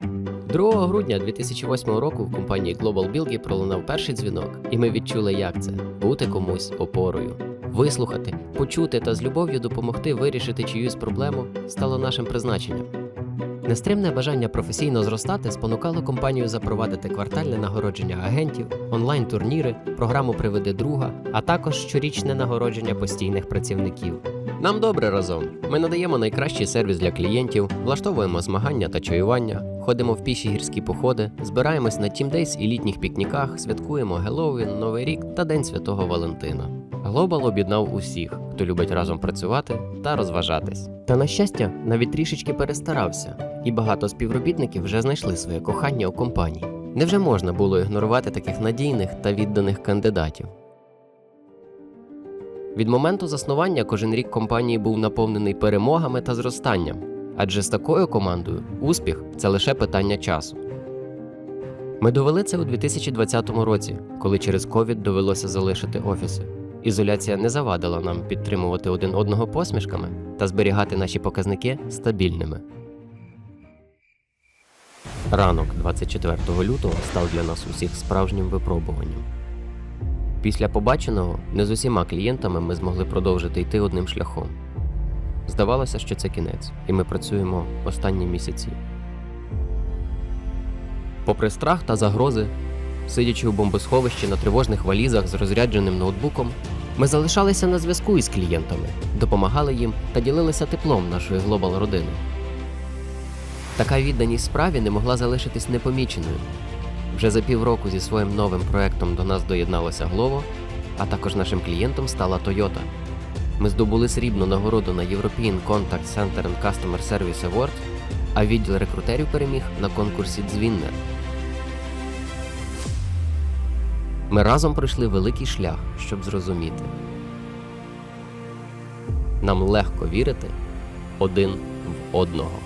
2 грудня 2008 року в компанії Global Bilgi пролунав перший дзвінок, і ми відчули, як це бути комусь опорою. Вислухати, почути та з любов'ю допомогти вирішити чиюсь проблему стало нашим призначенням. Нестримне бажання професійно зростати спонукало компанію запровадити квартальне нагородження агентів, онлайн-турніри, програму Приведи друга, а також щорічне нагородження постійних працівників. Нам добре разом. Ми надаємо найкращий сервіс для клієнтів, влаштовуємо змагання та чаювання, ходимо в піші гірські походи, збираємось на тімдейс і літніх пікніках, святкуємо Геловін, Новий рік та День Святого Валентина. Глобал об'єднав усіх, хто любить разом працювати та розважатись. Та на щастя, навіть трішечки перестарався, і багато співробітників вже знайшли своє кохання у компанії. Невже можна було ігнорувати таких надійних та відданих кандидатів? Від моменту заснування кожен рік компанії був наповнений перемогами та зростанням, адже з такою командою успіх це лише питання часу. Ми довели це у 2020 році, коли через ковід довелося залишити офіси. Ізоляція не завадила нам підтримувати один одного посмішками та зберігати наші показники стабільними. Ранок 24 лютого став для нас усіх справжнім випробуванням. Після побаченого не з усіма клієнтами ми змогли продовжити йти одним шляхом. Здавалося, що це кінець, і ми працюємо останні місяці. Попри страх та загрози, сидячи у бомбосховищі на тривожних валізах з розрядженим ноутбуком, ми залишалися на зв'язку із клієнтами, допомагали їм та ділилися теплом нашої глобал родини. Така відданість справі не могла залишитись непоміченою. Вже за півроку зі своїм новим проектом до нас доєдналося Glovo, а також нашим клієнтом стала Toyota. Ми здобули срібну нагороду на European Contact Center and Customer Service Award, а відділ рекрутерів переміг на конкурсі Дзвіннер. Ми разом пройшли великий шлях, щоб зрозуміти. Нам легко вірити один в одного.